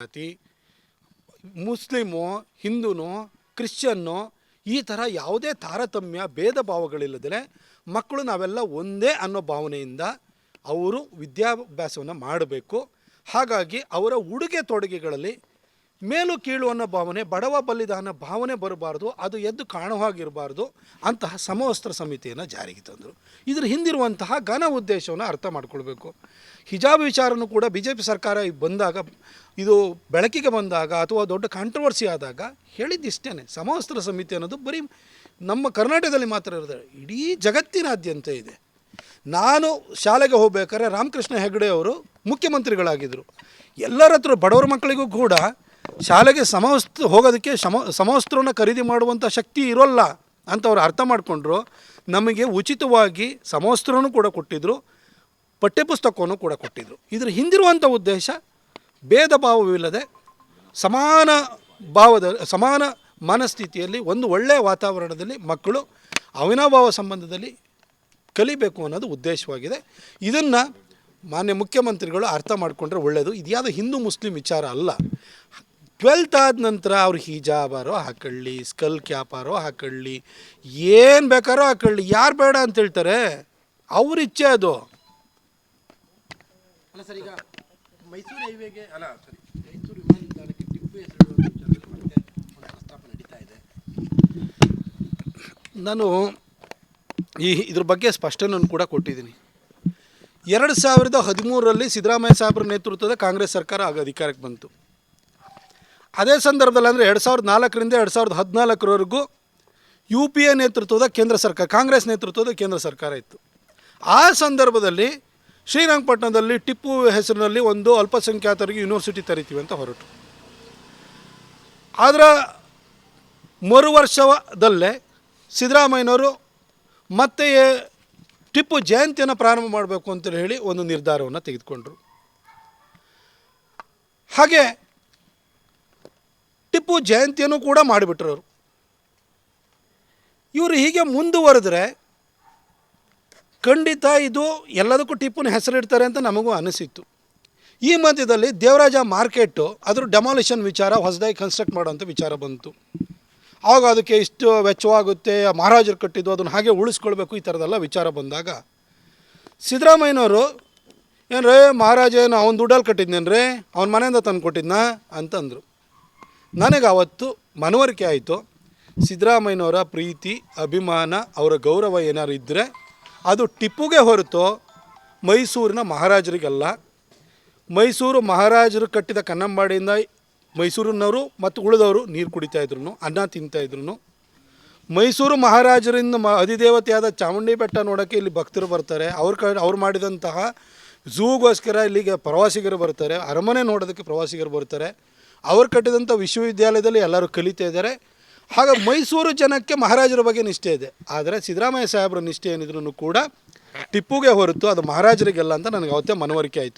ಜಾತಿ, Muslim, ಹಿಂದೂನು, Christian, ಈ ಥರ ಯಾವುದೇ ತಾರತಮ್ಯ, ಭೇದ ಭಾವಗಳಿಲ್ಲದೆ ಮಕ್ಕಳು ನಾವೆಲ್ಲ ಒಂದೇ ಅನ್ನೋ ಭಾವನೆಯಿಂದ ಅವರು ವಿದ್ಯಾಭ್ಯಾಸವನ್ನು ಮಾಡಬೇಕು. ಹಾಗಾಗಿ ಅವರ ಉಡುಗೆ ತೊಡುಗೆಗಳಲ್ಲಿ ಮೇಲು ಕೀಳು ಅನ್ನೋ ಭಾವನೆ, ಬಡವ ಬಲ್ಲಿದಾನ ಭಾವನೆ ಬರಬಾರ್ದು, ಅದು ಎದ್ದು ಕಾಣುವಾಗಿರಬಾರ್ದು ಅಂತಹ ಸಮವಸ್ತ್ರ ಸಮಿತಿಯನ್ನು ಜಾರಿಗೆ ತಂದರು. ಇದರ ಹಿಂದಿರುವಂತಹ ಘನ ಉದ್ದೇಶವನ್ನು ಅರ್ಥ ಮಾಡಿಕೊಳ್ಬೇಕು. ಹಿಜಾಬ್ ವಿಚಾರನೂ ಕೂಡ ಬಿ ಜೆ ಪಿ ಸರ್ಕಾರ ಬಂದಾಗ, ಇದು ಬೆಳಕಿಗೆ ಬಂದಾಗ ಅಥವಾ ದೊಡ್ಡ ಕಾಂಟ್ರವರ್ಸಿ ಆದಾಗ ಹೇಳಿದ್ದಿಷ್ಟೇ ಸಮವಸ್ತ್ರ ಸಮಿತಿ ಅನ್ನೋದು ಬರೀ ನಮ್ಮ ಕರ್ನಾಟಕದಲ್ಲಿ ಮಾತ್ರ ಇರೋದು ಇಡೀ ಜಗತ್ತಿನಾದ್ಯಂತ ಇದೆ. ನಾನು ಶಾಲೆಗೆ ಹೋಗ್ಬೇಕಾದ್ರೆ ರಾಮಕೃಷ್ಣ ಹೆಗಡೆ ಅವರು ಮುಖ್ಯಮಂತ್ರಿಗಳಾಗಿದ್ದರು ಎಲ್ಲರ ಹತ್ರ ಬಡವರ ಮಕ್ಕಳಿಗೂ ಕೂಡ ಶಾಲೆಗೆ ಸಮವಸ್ತ್ರ ಹೋಗೋದಕ್ಕೆ ಸಮ ಸಮವಸ್ತ್ರವನ್ನು ಖರೀದಿ ಮಾಡುವಂಥ ಶಕ್ತಿ ಇರೋಲ್ಲ ಅಂತ ಅವ್ರು ಅರ್ಥ ಮಾಡಿಕೊಂಡ್ರು. ನಮಗೆ ಉಚಿತವಾಗಿ ಸಮವಸ್ತ್ರವನ್ನು ಕೂಡ ಕೊಟ್ಟಿದ್ದರು ಪಠ್ಯಪುಸ್ತಕವನ್ನು ಕೂಡ ಕೊಟ್ಟಿದ್ದರು ಇದರ ಹಿಂದಿರುವಂಥ ಉದ್ದೇಶ ಭೇದ ಭಾವವಿಲ್ಲದೆ ಸಮಾನ ಭಾವದ, ಸಮಾನ ಮನಸ್ಥಿತಿಯಲ್ಲಿ ಒಂದು ಒಳ್ಳೆಯ ವಾತಾವರಣದಲ್ಲಿ ಮಕ್ಕಳು ಅವಿನಾಭಾವ ಸಂಬಂಧದಲ್ಲಿ ಕಲಿಬೇಕು ಅನ್ನೋದು ಉದ್ದೇಶವಾಗಿದೆ. ಇದನ್ನು ಮಾನ್ಯ ಮುಖ್ಯಮಂತ್ರಿಗಳು ಅರ್ಥ ಮಾಡಿಕೊಂಡ್ರೆ ಒಳ್ಳೆಯದು ಇದ್ಯಾವುದು ಹಿಂದೂ ಮುಸ್ಲಿಂ ವಿಚಾರ ಅಲ್ಲ. ಟ್ವೆಲ್ತ್ ಆದ ನಂತರ ಅವ್ರು ಹಿಜಾಬಾರೋ ಹಾಕೊಳ್ಳಿ ಸ್ಕಲ್ ಕ್ಯಾಪಾರೋ ಹಾಕೊಳ್ಳಿ ಏನು ಬೇಕಾರೋ ಹಾಕೊಳ್ಳಿ. ಯಾರು ಬೇಡ ಅಂತ ಹೇಳ್ತಾರೆ? ಅವ್ರ ಇಚ್ಛೆ ಅದು. ಅಲ್ಲ ಸರ್ ಈಗ ಮೈಸೂರು ಹೈವೇಗೆ ಅಲ್ಲ ಸರಿ ಮೈಸೂರು ವಿಮಾನ ನಿಲ್ದಾಣಕ್ಕೆ ಟಿಪ್ಪು ಹೆಸರು ಪ್ರಸ್ತಾಪ ನಡೀತಾ ಇದೆ. ನಾನು ಈ ಇದ್ರ ಬಗ್ಗೆ ಸ್ಪಷ್ಟನೆಯನ್ನು ಕೂಡ ಕೊಟ್ಟಿದ್ದೀನಿ. ಎರಡು ಸಾವಿರದ ಹದಿಮೂರರಲ್ಲಿ ಸಿದ್ದರಾಮಯ್ಯ ಸಾಹೇಬ್ರ ನೇತೃತ್ವದ ಕಾಂಗ್ರೆಸ್ ಸರ್ಕಾರ ಆಗ ಅಧಿಕಾರಕ್ಕೆ ಬಂತು. ಅದೇ ಸಂದರ್ಭದಲ್ಲಿ ಅಂದರೆ ಎರಡು ಸಾವಿರದ ನಾಲ್ಕರಿಂದ ಎರಡು ಸಾವಿರದ ಹದಿನಾಲ್ಕರವರೆಗೂ ಯು ಪಿ ಎ ನೇತೃತ್ವದ ಕೇಂದ್ರ ಸರ್ಕಾರ, ಕಾಂಗ್ರೆಸ್ ನೇತೃತ್ವದ ಕೇಂದ್ರ ಸರ್ಕಾರ ಇತ್ತು. ಆ ಸಂದರ್ಭದಲ್ಲಿ ಶ್ರೀರಂಗಪಟ್ಟಣದಲ್ಲಿ ಟಿಪ್ಪು ಹೆಸರಿನಲ್ಲಿ ಒಂದು ಅಲ್ಪಸಂಖ್ಯಾತರಿಗೆ ಯೂನಿವರ್ಸಿಟಿ ತರಿತೀವಿ ಅಂತ ಹೊರಟು. ಅದರ ಮರು ವರ್ಷದಲ್ಲೇ ಸಿದ್ದರಾಮಯ್ಯನವರು ಮತ್ತೆ ಟಿಪ್ಪು ಜಯಂತಿಯನ್ನು ಪ್ರಾರಂಭ ಮಾಡಬೇಕು ಅಂತ ಹೇಳಿ ಒಂದು ನಿರ್ಧಾರವನ್ನು ತೆಗೆದುಕೊಂಡ್ರು. ಹಾಗೆ ಟಿಪ್ಪು ಜಯಂತಿಯನ್ನು ಕೂಡ ಮಾಡಿಬಿಟ್ರು ಅವರು ಇವರು ಹೀಗೆ ಮುಂದುವರೆದ್ರೆ ಖಂಡಿತ ಇದು ಎಲ್ಲದಕ್ಕೂ ಟಿಪ್ಪುನ ಹೆಸರಿಡ್ತಾರೆ ಅಂತ ನಮಗೂ ಅನಿಸಿತ್ತು. ಈ ಮಧ್ಯದಲ್ಲಿ ದೇವರಾಜ ಮಾರ್ಕೆಟ್ಟು ಅದ್ರ ಡೆಮಾಲಿಷನ್ ವಿಚಾರ ಹೊಸದಾಗಿ ಕನ್ಸ್ಟ್ರಕ್ಟ್ ಮಾಡೋಂಥ ವಿಚಾರ ಬಂತು. ಆವಾಗ ಅದಕ್ಕೆ ಇಷ್ಟು ವೆಚ್ಚವಾಗುತ್ತೆ, ಮಹಾರಾಜರು ಕಟ್ಟಿದ್ದು ಅದನ್ನು ಹಾಗೆ ಉಳಿಸ್ಕೊಳ್ಬೇಕು ಈ ಥರದೆಲ್ಲ ವಿಚಾರ ಬಂದಾಗ ಸಿದ್ದರಾಮಯ್ಯನವರು ಏನು ರೇ ಮಹಾರಾಜ ಏನು ಅವ್ನು ದುಡ್ಡಲ್ಲಿ ಕಟ್ಟಿದ್ನೇನು ರೀ ಅವ್ನ ಮನೆಯಿಂದ ತಂದು ಕೊಟ್ಟಿದ್ನಾ ಅಂತಂದರು. ನನಗೆ ಅವತ್ತು ಮನವರಿಕೆ ಆಯಿತು. ಸಿದ್ದರಾಮಯ್ಯನವರ ಪ್ರೀತಿ, ಅಭಿಮಾನ, ಅವರ ಗೌರವ ಏನಾದ್ರು ಇದ್ದರೆ ಅದು ಟಿಪ್ಪುಗೆ ಹೊರತು ಮೈಸೂರಿನ ಮಹಾರಾಜರಿಗಲ್ಲ. ಮೈಸೂರು ಮಹಾರಾಜರು ಕಟ್ಟಿದ ಕನ್ನಂಬಾಡಿಯಿಂದ ಮೈಸೂರಿನವರು ಮತ್ತು ಉಳಿದವರು ನೀರು ಕುಡಿತಾ ಇದ್ರು ಅನ್ನ ತಿಂತಾಯಿದ್ರು ಮೈಸೂರು ಮಹಾರಾಜರಿಂದ ಮ ಅಧಿದೇವತೆಯಾದ ಚಾಮುಂಡಿ ಬೆಟ್ಟ ನೋಡೋಕ್ಕೆ ಇಲ್ಲಿ ಭಕ್ತರು ಬರ್ತಾರೆ. ಅವ್ರ ಕ ಅವ್ರು ಮಾಡಿದಂತಹ ಝೂಗೋಸ್ಕರ ಇಲ್ಲಿಗೆ ಪ್ರವಾಸಿಗರು ಬರ್ತಾರೆ. ಅರಮನೆ ನೋಡೋದಕ್ಕೆ ಪ್ರವಾಸಿಗರು ಬರ್ತಾರೆ. ಅವ್ರು ಕಟ್ಟಿದಂಥ ವಿಶ್ವವಿದ್ಯಾಲಯದಲ್ಲಿ ಎಲ್ಲರೂ ಕಲಿತಾ ಇದ್ದಾರೆ. ಹಾಗೆ ಮೈಸೂರು ಜನಕ್ಕೆ ಮಹಾರಾಜರ ಬಗ್ಗೆ ನಿಷ್ಠೆ ಇದೆ. ಆದರೆ ಸಿದ್ದರಾಮಯ್ಯ ಸಾಹೇಬರ ನಿಷ್ಠೆ ಏನಿದ್ರು ಕೂಡ ಟಿಪ್ಪುಗೆ ಹೊರತು ಅದು ಮಹಾರಾಜರಿಗೆಲ್ಲ ಅಂತ ನನಗೆ ಅವತ್ತೇ ಮನವರಿಕೆ ಆಯಿತು.